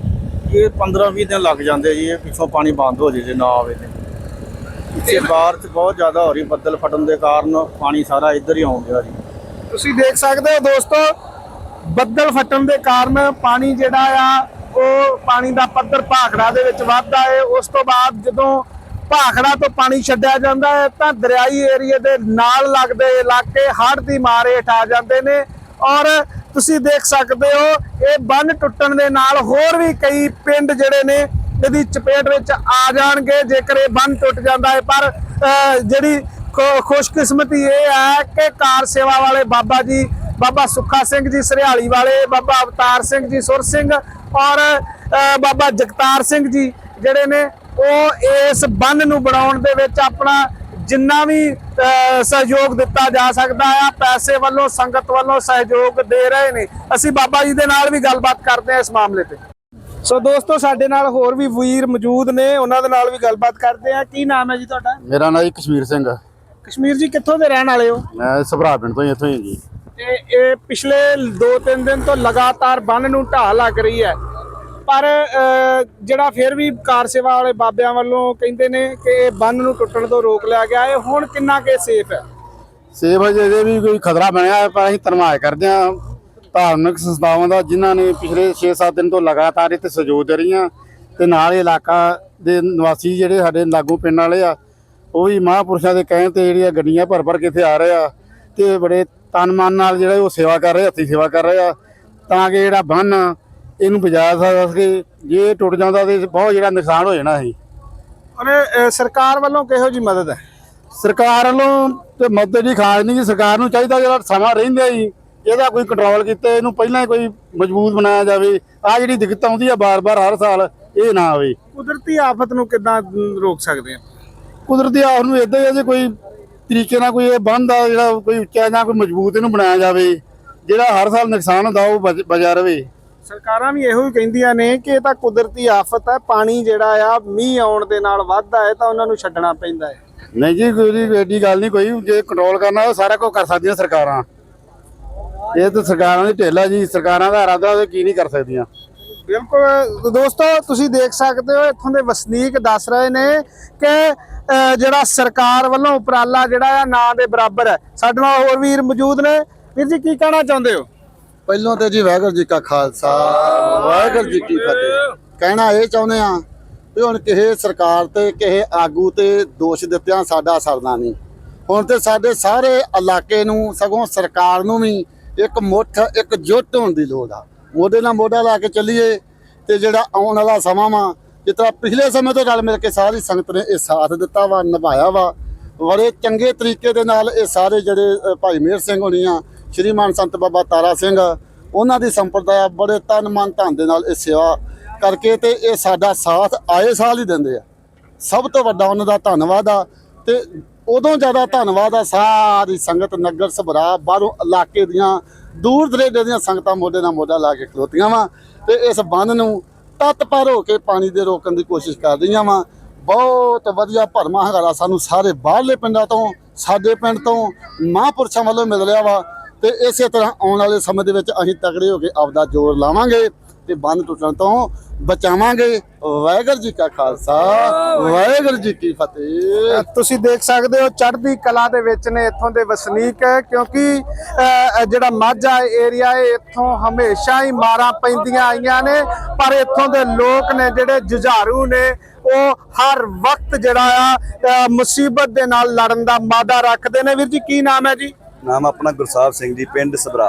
ਇਹ 15 20 ਦਿਨ ਲੱਗ ਜਾਂਦੇ ਜੀ ਇਹ ਪਿੱਛੋਂ ਪਾਣੀ ਬੰਦ ਹੋ ਜੇ ਜੇ ਨਾ ਆਵੇ ਤੇ। ਪਿੱਛੇ ਬਾਰਿਸ਼ ਬਹੁਤ ਜ਼ਿਆਦਾ ਹੋ ਰਹੀ ਬੱਦਲ ਫਟਣ ਦੇ ਕਾਰਨ ਪਾਣੀ ਸਾਰਾ ਇੱਧਰ ਹੀ ਡਿਆ ਜੀ। ਤੁਸੀਂ ਦੇਖ ਸਕਦੇ ਹੋ ਦੋਸਤੋ, ਬੱਦਲ ਫਟਣ ਦੇ ਕਾਰਨ ਪਾਣੀ ਜਿਹੜਾ ਆ, ਉਹ ਪਾਣੀ ਦਾ ਪੱਧਰ ਭਾਖੜਾ ਦੇ ਵਿੱਚ ਵੱਧਦਾ ਹੈ ਉਸ ਤੋਂ ਬਾਅਦ ਜਦੋਂ ਭਾਖੜਾ ਤੋਂ ਪਾਣੀ ਛੱਡਿਆ ਜਾਂਦਾ ਹੈ ਤਾਂ ਦਰਿਆਈ ਏਰੀਏ ਦੇ ਨਾਲ ਲੱਗਦੇ ਇਲਾਕੇ ਹੜ੍ਹ ਦੀ ਮਾਰ ਹੇਠ ਆ ਜਾਂਦੇ ਨੇ। ਔਰ ਤੁਸੀਂ ਦੇਖ ਸਕਦੇ ਹੋ, ਇਹ ਬੰਨ ਟੁੱਟਣ ਦੇ ਨਾਲ ਹੋਰ ਵੀ ਕਈ ਪਿੰਡ ਜਿਹੜੇ ਨੇ, ਇਹਦੀ ਚਪੇਟ ਵਿੱਚ ਆ ਜਾਣਗੇ, ਜੇਕਰ ਇਹ ਬੰਨ ਟੁੱਟ ਜਾਂਦਾ ਹੈ ਪਰ ਜਿਹੜੀ ਖੁਸ਼ਕਿਸਮਤੀ ਇਹ ਹੈ ਕਿ ਕਾਰ ਸੇਵਾ ਵਾਲੇ ਬਾਬਾ ਜੀ, ਬਾਬਾ ਸੁੱਖਾ ਸਿੰਘ ਜੀ, ਸਰਿਆਲੀ ਵਾਲੇ, ਬਾਬਾ ਅਵਤਾਰ ਸਿੰਘ ਜੀ, ਸੁਰ ਸਿੰਘ ਔਰ ਬਾਬਾ ਜਗਤਾਰ ਸਿੰਘ ਜੀ ਜਿਹੜੇ ਨੇ, ਉਹ ਇਸ ਬੰਨ ਨੂੰ ਬਣਾਉਣ ਦੇ ਵਿੱਚ ਆਪਣਾ ਜਿੰਨਾ ਵੀ ਸਹਿਯੋਗ ਦਿੱਤਾ ਜਾ ਸਕਦਾ ਆ, ਪੈਸੇ ਵੱਲੋਂ, ਸੰਗਤ ਵੱਲੋਂ ਸਹਿਯੋਗ ਦੇ ਰਹੇ ਨੇ। ਅਸੀਂ ਬਾਬਾ ਜੀ ਦੇ ਨਾਲ ਵੀ ਗੱਲਬਾਤ ਕਰਦੇ ਹਾਂ ਇਸ ਮਾਮਲੇ ਤੇ। ਸੋ ਦੋਸਤੋ, ਸਾਡੇ ਨਾਲ ਹੋਰ ਵੀ ਵੀਰ ਮੌਜੂਦ ਨੇ, ਉਹਨਾਂ ਦੇ ਨਾਲ ਵੀ ਗੱਲਬਾਤ ਕਰਦੇ ਆ ਕੀ ਨਾਮ ਹੈ ਜੀ ਤੁਹਾਡਾ? ਮੇਰਾ ਨਾਮ ਜੀ ਕਸ਼ਮੀਰ ਸਿੰਘ ਹੈ ਕਸ਼ਮੀਰ ਜੀ ਕਿੱਥੋਂ ਦੇ ਰਹਿਣ ਵਾਲੇ ਹੋ? ਮੈਂ ਸਭਰਾ ਪਿੰਡ ਤੋਂ ਹੀ ਇੱਥੋਂ ਹੀ ਜੀ। ਤੇ ਇਹ ਪਿਛਲੇ 2-3 ਦਿਨ ਤੋਂ ਲਗਾਤਾਰ ਬੰਨ ਨੂੰ ਢਾਹ ਲੱਗ ਰਹੀ ਹੈ। ਪਰ ਜਿਹੜਾ ਫਿਰ ਵੀ ਕਾਰ ਸੇਵਾ ਵਾਲੇ ਬਾਬਿਆਂ ਵੱਲੋਂ ਕਹਿੰਦੇ ਨੇ ਕਿ ਇਹ ਬੰਨ ਨੂੰ ਟੁੱਟਣ ਤੋਂ ਰੋਕ ਲਿਆ ਗਿਆ ਹੈ ਹੁਣ ਕਿੰਨਾ ਕੇ ਸੇਫ ਹੈ? ਸੇਵ ਅਜੇ ਦੇ ਵੀ ਕੋਈ ਖਤਰਾ ਬਣਿਆ ਹੈ ਪਰ ਅਸੀਂ ਧੰਨਵਾਦ ਕਰਦੇ ਹਾਂ। ਧਾਰਮਿਕ ਸੰਸਥਾਵਾਂ ਦਾ ਜਿਨ੍ਹਾਂ ਨੇ ਪਿਛਲੇ 6-7 ਦਿਨ ਤੋਂ ਲਗਾਤਾਰ ਇੱਥੇ ਸਹਿਯੋਗ ਦੇ ਰਹੀਆਂ ਤੇ ਨਾਲ ਹੀ ਇਲਾਕਾ ਦੇ ਨਿਵਾਸੀ ਜਿਹੜੇ ਸਾਡੇ ਲਾਗੂ ਪਿੰਡ ਵਾਲੇ ਆ ਉਹ ਵੀ ਮਹਾਂਪੁਰਸ਼ਾਂ ਦੇ ਕਹਿਣ ਤੇ ਜਿਹੜੀਆਂ ਗੱਡੀਆਂ ਭਰ ਭਰ ਕੇ ਇੱਥੇ ਆ ਰਹੇ ਆ ਤੇ ਬੜੇ ਤਨ ਮਨ ਨਾਲ ਜਿਹੜਾ ਉਹ ਸੇਵਾ ਕਰ ਰਹੇ ਹੱਥੀ ਸੇਵਾ ਕਰ ਰਹੇ ਆ ਤਾਂ ਕਿ ਜਿਹੜਾ ਬੰਨ ਇਹਨੂੰ ਬਚਾ ਸਕਦਾ ਸੀ ਜੇ ਟੁੱਟ ਜਾਂਦਾ ਤੇ ਬਹੁਤ ਜਿਹੜਾ ਨੁਕਸਾਨ ਹੋ ਜਾਣਾ ਸੀ। ਔਰ ਅ, ਸਰਕਾਰ ਵੱਲੋਂ ਕਿਹੋ ਜੀ ਮਦਦ ਹੈ? ਸਰਕਾਰ ਵੱਲੋਂ ਤੇ ਮਦਦ ਦੀ ਖਾਸ ਨਹੀਂ ਸਰਕਾਰ ਨੂੰ ਚਾਹੀਦਾ ਜਿਹੜਾ ਸਮਾਂ ਰਹਿੰਦਾ ਜੀ ਇਹਦਾ ਕੋਈ ਕੰਟਰੋਲ ਕੀਤਾ ਇਹਨੂੰ ਪਹਿਲਾਂ ਹੀ ਕੋਈ ਮਜ਼ਬੂਤ ਬਣਾਇਆ ਜਾਵੇ। ਆ ਜਿਹੜੀ ਦਿੱਕਤ ਆਉਂਦੀ ਆ ਬਾਰ-ਬਾਰ ਹਰ ਸਾਲ ਇਹ ਨਾ ਆਵੇ। ਕੁਦਰਤੀ ਆਫਤ ਨੂੰ ਕਿੱਦਾਂ ਰੋਕ ਸਕਦੇ ਆ? ਕੁਦਰਤੀ ਆਫਤ ਨੂੰ ਇਦਾਂ ਹੀ ਕੋਈ ਤਰੀਕੇ ਨਾਲ ਕੋਈ ਇਹ ਬੰਦ ਆ ਜਿਹੜਾ ਕੋਈ ਉੱਚਾ ਜਾਂ ਕੋਈ ਮਜ਼ਬੂਤ ਇਹਨੂੰ ਬਣਾਇਆ ਜਾਵੇ ਜਿਹੜਾ ਹਰ ਸਾਲ ਨੁਕਸਾਨ ਹੁੰਦਾ ਉਹ ਬਚਾ ਰਵੇ। ਸਰਕਾਰਾਂ ਵੀ ਇਹੋ ਹੀ ਕਹਿੰਦੀਆਂ ਨੇ ਕਿ ਇਹ ਤਾਂ ਕੁਦਰਤੀ ਆਫਤ ਹੈ ਪਾਣੀ ਜਿਹੜਾ ਆ ਮੀਂਹ ਆਉਣ ਦੇ ਨਾਲ ਵੱਧਦਾ ਹੈ ਤਾਂ ਉਹਨਾਂ ਨੂੰ ਛੱਡਣਾ ਪੈਂਦਾ ਹੈ। ਨਹੀਂ ਜੀ ਕੋਈ ਐਡੀ ਗੱਲ ਨਹੀਂ ਕੋਈ ਜੇ ਕੰਟਰੋਲ ਕਰਨਾ ਉਹ ਸਾਰਾ ਕੁਝ ਕਰ ਸਕਦੀਆਂ ਸਰਕਾਰਾਂ। ਇਹ ਤਾਂ ਸਰਕਾਰਾਂ ਦੀ ਢਿੱਲ ਜੀ ਸਰਕਾਰਾਂ ਦਾ ਇਰਾਦਾ ਉਹ ਕੀ ਨਹੀਂ ਕਰ ਸਕਦੀਆਂ। ਬਿਲਕੁਲ ਦੋਸਤੋ ਤੁਸੀਂ ਦੇਖ ਸਕਦੇ ਹੋ ਇੱਥੋਂ ਦੇ ਵਸਨੀਕ ਦੱਸ ਰਹੇ ਨੇ ਕਿ ਜਿਹੜਾ ਸਰਕਾਰ ਵੱਲੋਂ ਉਪਰਾਲਾ ਜਿਹੜਾ ਆ ਨਾਂ ਦੇ ਬਰਾਬਰ ਹੈ। ਸਾਡੇ ਨਾਲ ਹੋਰ ਵੀਰ ਮੌਜੂਦ ਨੇ। ਵੀਰ ਜੀ, ਕੀ ਕਹਿਣਾ ਚਾਹੁੰਦੇ ਹੋ? ਪਹਿਲੋਂ ਤੇ ਜੀ ਵਾਹਿਗੁਰੂ ਜੀ ਕਾ ਖਾਲਸਾ, ਵਾਹਿਗੁਰੂ ਜੀ ਕੀ ਫਤਿਹ। ਕਹਿਣਾ ਇਹ ਚਾਹੁੰਦੇ ਆ ਵੀ ਹੁਣ ਕਿਸੇ ਸਰਕਾਰ ਤੇ, ਕਿਸੇ ਆਗੂ ਤੇ ਦੋਸ਼ ਦਿੱਤਿਆਂ ਸਾਡਾ ਸਰਦਾ ਨਹੀਂ। ਹੁਣ ਤੇ ਸਾਡੇ ਸਾਰੇ ਇਲਾਕੇ ਨੂੰ, ਸਗੋਂ ਸਰਕਾਰ ਨੂੰ ਵੀ ਇੱਕ ਮੁੱਠ, ਇੱਕ ਜੁੱਟ ਹੋਣ ਦੀ ਲੋੜ ਆ। ਮੋਢੇ ਨਾਲ ਮੋਢਾ ਲਾ ਕੇ ਚੱਲੀਏ ਤੇ ਜਿਹੜਾ ਆਉਣ ਵਾਲਾ ਸਮਾਂ ਵਾ ਜਿਸ ਤਰ੍ਹਾਂ ਪਿਛਲੇ ਸਮੇਂ ਤੋਂ ਰਲ ਮਿਲ ਕੇ ਸਾਰੀ ਸੰਗਤ ਨੇ ਇਹ ਸਾਥ ਦਿੱਤਾ ਵਾ, ਨਿਭਾਇਆ ਵਾ। ਬੜੇ ਚੰਗੇ ਤਰੀਕੇ ਦੇ ਨਾਲ ਇਹ ਸਾਰੇ ਜਿਹੜੇ ਭਾਈ ਮੇਹਰ ਸਿੰਘ ਹੋਣੀ ਆ ਸ਼੍ਰੀਮਾਨ ਸੰਤ ਬਾਬਾ ਤਾਰਾ ਸਿੰਘ, ਉਹਨਾਂ ਦੀ ਸੰਪਰਦਾ ਬੜੇ ਤਨ ਮਨ ਧਨ ਦੇ ਨਾਲ ਇਹ ਸੇਵਾ ਕਰਕੇ ਤੇ ਇਹ ਸਾਡਾ ਸਾਥ ਆਏ ਸਾਲ ਹੀ ਦਿੰਦੇ ਆ। ਸਭ ਤੋਂ ਵੱਡਾ ਉਹਨਾਂ ਦਾ ਧੰਨਵਾਦ ਆ ਤੇ ਉਦੋਂ ਜ਼ਿਆਦਾ ਧੰਨਵਾਦ ਆ ਸਾਰੀ ਸੰਗਤ ਨਗਰ ਸਭਰਾ, ਬਾਹਰੋਂ ਇਲਾਕੇ ਦੀਆਂ, ਦੂਰ ਦਰੇਡੇ ਦੀਆਂ ਸੰਗਤਾਂ ਮੋਢੇ ਨਾਲ ਮੋਢਾ ਲਾ ਕੇ ਖਲੋਤੀਆਂ ਵਾ ਤੇ ਇਸ ਬੰਨ ਨੂੰ ਤਤ ਪਰ ਹੋ ਕੇ ਪਾਣੀ ਦੇ ਰੋਕਣ ਦੀ ਕੋਸ਼ਿਸ਼ ਕਰ ਰਹੀਆਂ ਵਾ। ਬਹੁਤ ਵਧੀਆ ਭਰਮਾ ਹੰਗਾਰਾ ਸਾਨੂੰ ਸਾਰੇ ਬਾਹਰਲੇ ਪਿੰਡਾਂ ਤੋਂ, ਸਾਡੇ ਪਿੰਡ ਤੋਂ, ਮਹਾਂਪੁਰਸ਼ਾਂ ਵੱਲੋਂ ਮਿਲ ਰਿਹਾ ਵਾ। ਤੇ ਇਸੇ ਤਰ੍ਹਾਂ ਆਉਣ ਵਾਲੇ ਸਮੇਂ ਦੇ ਵਿੱਚ ਅਸੀਂ ਤਗੜੇ ਹੋ ਕੇ ਆਪਦਾ ਜ਼ੋਰ ਲਾਵਾਂਗੇ ਤੇ ਬੰਦ ਟੁੱਟਣ ਤੋਂ ਬਚਾਵਾਂਗੇ। ਵਾਹਿਗੁਰੂ ਜੀ ਕਾ ਖਾਲਸਾ, ਵਾਹਿਗੁਰੂ ਜੀ ਕੀ ਫਤਿਹ। ਤੁਸੀਂ ਦੇਖ ਸਕਦੇ ਹੋ ਚੜ੍ਹਦੀ ਕਲਾ ਦੇ ਵਿੱਚ ਨੇ ਇੱਥੋਂ ਦੇ ਵਸਨੀਕ, ਕਿਉਂਕਿ ਜਿਹੜਾ ਮਾਝਾ ਏਰੀਆ ਹੈ ਇੱਥੋਂ ਹਮੇਸ਼ਾ ਹੀ ਮਾਰਾਂ ਪੈਂਦੀਆਂ ਆਈਆਂ ਨੇ। ਪਰ ਇੱਥੋਂ ਦੇ ਲੋਕ ਨੇ ਜਿਹੜੇ ਜੁਝਾਰੂ ਨੇ, ਉਹ ਹਰ ਵਕਤ ਜਿਹੜਾ ਆ ਮੁਸੀਬਤ ਦੇ ਨਾਲ ਲੜਨ ਦਾ ਮਾਦਾ ਰੱਖਦੇ ਨੇ। ਵੀਰ ਜੀ, ਕੀ ਨਾਮ ਹੈ ਜੀ? ਨਾਮ ਆਪਣਾ ਗੁਰਸਾਹਿਬ ਸਿੰਘ ਜੀ ਪਿੰਡ ਸਭਰਾ।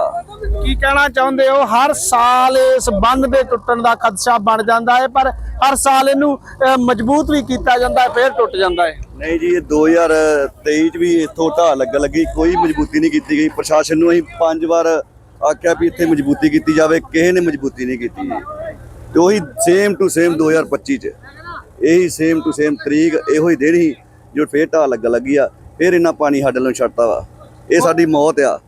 ਕੀ ਕਹਿਣਾ ਚਾਹੁੰਦੇ ਹੋ? ਹਰ ਸਾਲ ਇਸ ਬੰਦ ਦੇ ਟੁੱਟਣ ਦਾ ਖਦਸ਼ਾ ਬਣ ਜਾਂਦਾ ਹੈ ਪਰ ਹਰ ਸਾਲ ਇਹਨੂੰ ਮਜ਼ਬੂਤ ਵੀ ਕੀਤਾ ਜਾਂਦਾ ਹੈ ਫਿਰ ਟੁੱਟ ਜਾਂਦਾ ਹੈ। ਨਹੀਂ ਜੀ ਇਹ 2023 ਚ ਵੀ ਇੱਥੋਂ ਢਾਹ ਲੱਗਣ ਲੱਗੀ ਕੋਈ ਮਜ਼ਬੂਤੀ ਨਹੀਂ ਕੀਤੀ ਗਈ। ਪ੍ਰਸ਼ਾਸਨ ਨੂੰ ਅਸੀਂ ਪੰਜ ਵਾਰ ਆਖਿਆ ਵੀ ਇੱਥੇ ਮਜ਼ਬੂਤੀ ਕੀਤੀ ਜਾਵੇ ਕਿਸੇ ਨੇ ਮਜ਼ਬੂਤੀ ਨਹੀਂ ਕੀਤੀ ਤੇ ਉਹੀ ਸੇਮ ਟੂ ਸੇਮ 2025 ਚ। ਇਹੀ ਸੇਮ ਟੂ ਸੇਮ ਤਰੀਕ ਇਹੋ ਹੀ ਦਿਨ ਹੀ ਜੋ ਫੇਰ ਢਾਹ ਲੱਗਣ ਲੱਗੀ ਆ। ਫੇਰ ਇੰਨਾ ਪਾਣੀ ਸਾਡੇ ਨੂੰ ਛੱਡਤਾ ਵਾ। ਇਹ ਸਾਡੀ ਮੌਤ ਆ।